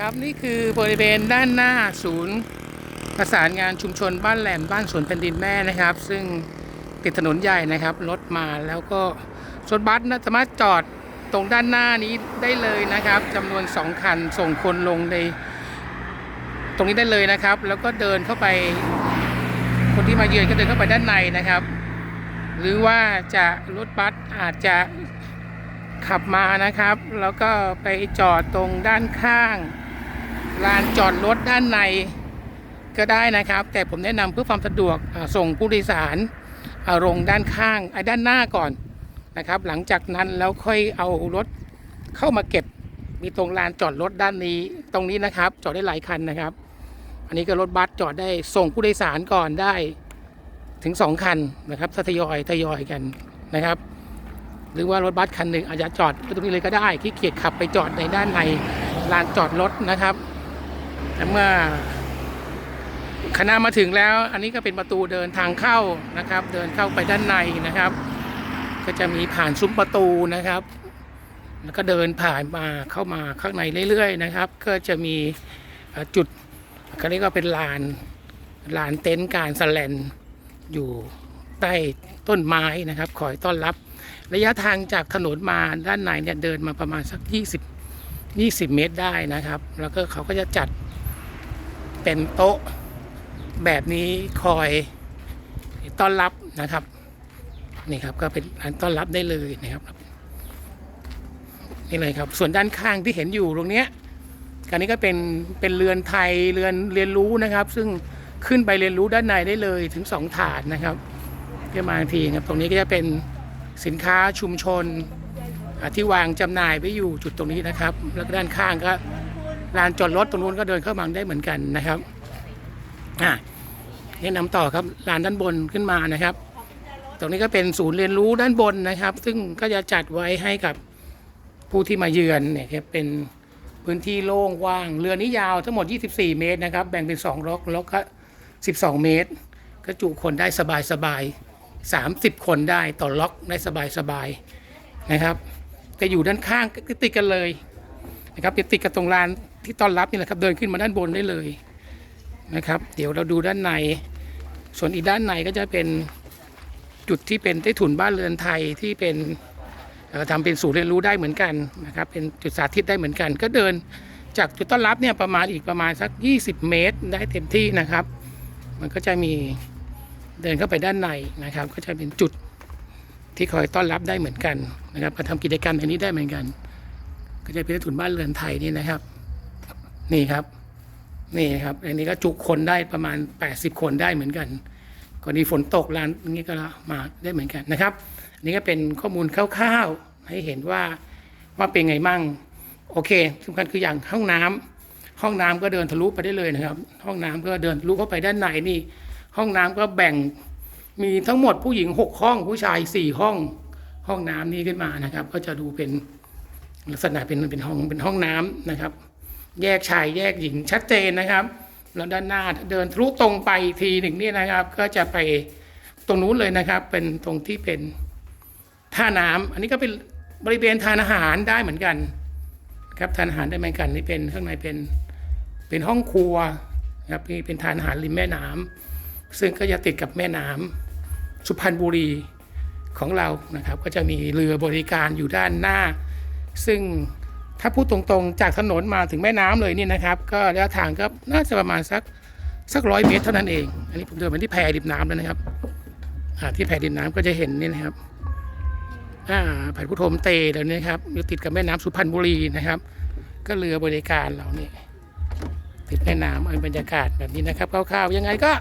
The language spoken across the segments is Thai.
ครับนี่คือบริเวณด้านหน้าศูนย์ประสานงานชุมชนบ้านแหลมบ้านสวนแผ่นดินแม่นะครับ ซึ่งติดถนนใหญ่นะครับรถมาแล้วก็รถบัสนะสามารถจอดตรงด้านหน้านี้ได้เลยนะครับจำนวนสองคันส่งคนลงใน ตรงนี้ได้เลยนะครับ แล้วก็เดินเข้าไป คนที่มาเยือนก็เดินเข้าไปด้านในนะครับ หรือว่าจะรถบัสอาจจะขับมานะครับ แล้วก็ไปจอดตรงด้านข้าง ลานจอดรถด้านในก็ได้นะครับ แต่ผมแนะนำเพื่อความสะดวกส่งผู้โดยสาราลงด้านข้างไอ้ด้านหน้าก่อนนะครับ หลังจากนั้นแล้วค่อยเอารถเข้ามาเก็บมีตรงลานจอดรถด้านนี้ตรงนี้นะครับ จอดได้หลายคันนะครับ อันนี้ก็รถบัสจอดได้ส่งผู้โดยสารก่อนได้ถึงสองคันนะครับทยอยทยอยกันนะครับ หรือว่ารถบัสคันหนึ่งอาจจะจอดตรงนี้เลยก็ได้ขี้เกียจขับไปจอดในด้านในลานจอดรถนะครับ แต่เมื่อคณะมาถึงแล้ว อันนี้ก็เป็นประตูเดินทางเข้านะครับ เดินเข้าไปด้านในนะครับ ก็จะมีผ่านซุ้มประตูนะครับ แล้วก็เดินผ่านมาเข้ามาข้างในเรื่อยๆนะครับ ก็จะมีจุดเขาเรียกว่าเป็นลานลานเต็นท์การสแลนอยู่ใต้ต้นไม้นะครับคอยต้อนรับ ระยะทางจากถนนมาด้านในเนี่ยเดินมาประมาณสัก 20 20 เมตรได้นะครับ แล้วก็เขาก็จะจัด เป็นโต๊ะแบบนี้คอยต้อนรับนะครับนี่ครับก็เป็นการต้อนรับได้เลยนะครับนี่เลยครับ ส่วนด้านข้างที่เห็นอยู่ตรงเนี้ยการนี้ก็เป็นเป็นเรือนไทยเรือนเรียนรู้นะครับ ซึ่งขึ้นไปเรียนรู้ด้านในได้เลยถึงสองถาดนะครับก็มาอีกทีครับตรงนี้ก็จะเป็นสินค้าชุมชนที่วางจำหน่ายไว้อยู่จุดตรงนี้นะครับ แล้วด้านข้างก็ ลานจอดรถตรงนู้นก็เดินเข้ามาได้เหมือนกันนะครับอะแนะนำต่อครับลานด้านบนขึ้นมานะครับ ตรงนี้ก็เป็นศูนย์เรียนรู้ด้านบนนะครับ ซึ่งก็จะจัดไว้ให้กับผู้ที่มาเยือนเนี่ยครับเป็นพื้นที่โล่งว่างเรือนี้ยาวทั้งหมด 24 เมตรนะครับ แบ่งเป็น 2 ล็อกล็อกก็12 เมตร ก็จุคนได้สบายๆ30 คนได้ต่อล็อกได้สบายๆนะครับจะอยู่ด้านข้างก็ติดกันเลยนะครับติดกับตรงลาน ที่ต้อนรับนี่แหละครับ เดินขึ้นมาด้านบนได้เลยนะครับ เดี๋ยวเราดูด้านใน ส่วนอีกด้านในก็จะเป็นจุดที่เป็นใต้ถุนบ้านเรือนไทยที่เป็นเอ่อทำเป็นศูนย์เรียนรู้ได้เหมือนกันนะครับ เป็นจุดสาธิตได้เหมือนกัน ก็เดินจากจุดต้อนรับเนี่ยประมาณอีกประมาณสัก 20 เมตรได้เต็มที่นะครับ มันก็จะมีเดินเข้าไปด้านในนะครับ ก็จะเป็นจุดที่คอยต้อนรับได้เหมือนกันนะครับมาทำกิจกรรมอันนี้ได้เหมือนกัน ก็จะเป็นใต้ถุนบ้านเรือนไทยนี่นะครับ นี่ครับ นี่ครับ อันนี้ก็จุคนได้ประมาณ 80 คนได้เหมือนกันกรณีฝนตกลานนี้ก็มาได้เหมือนกันนะครับอันนี้ก็เป็นข้อมูลคร่าวๆให้เห็นว่าว่าเป็นไงมั่ง โอเคสำคัญคืออย่างห้องน้ำห้องน้ำก็เดินทะลุไปได้เลยนะครับ ห้องน้ำก็เดินทะลุเข้าไปด้านในนี่ ห้องน้ำก็แบ่งมีทั้งหมดผู้หญิงหกห้อง ผู้ชายสี่ห้อง ห้องน้ำนี้ขึ้นมานะครับ ก็จะดูเป็นลักษณะเป็นเป็นห้องเป็นห้องน้ำนะครับ แยกชายแยกหญิงชัดเจนนะครับแล้วด้านหน้าเดินทะลุตรงไปทีหนึ่งนี่นะครับ ก็จะไปตรงนู้นเลยนะครับ เป็นตรงที่เป็นท่าน้ำอันนี้ก็เป็นบริเวณทานอาหารได้เหมือนกันครับทานอาหารได้เหมือนกันนี่เป็นข้างในเป็นเป็นห้องครัวนะครับนี่เป็นทานอาหารริมแม่น้ำซึ่งก็จะติดกับแม่น้ำสุพรรณบุรีของเรานะครับ ก็จะมีเรือบริการอยู่ด้านหน้า ซึ่ง ถ้าพูดตรงๆ จากถนนมาถึงแม่น้ำเลยนี่นะครับ ก็ระยะทางก็น่าจะประมาณสักสักร้อยเมตรเท่านั้นเอง อันนี้ผมเดินไปที่แพริมน้ำแล้วนะครับที่แพริมน้ำก็จะเห็นนี่นะครับอ่าแผ่นพุทโธมเตเดี๋ยวนี้ครับอยู่ติดกับแม่น้ำสุพรรณบุรีนะครับ ก็เรือบริการเราเนี่ยติดแม่น้ำเอาบรรยากาศแบบนี้นะครับคร่าวๆยังไงก็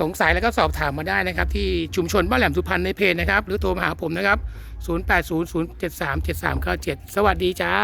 สงสัยแล้วก็สอบถามมาได้นะครับ ที่ชุมชนบ้านแหลมสุพรรณในเพจนะครับ หรือโทรมาหาผมนะครับ 0800737397 สวัสดีจ้า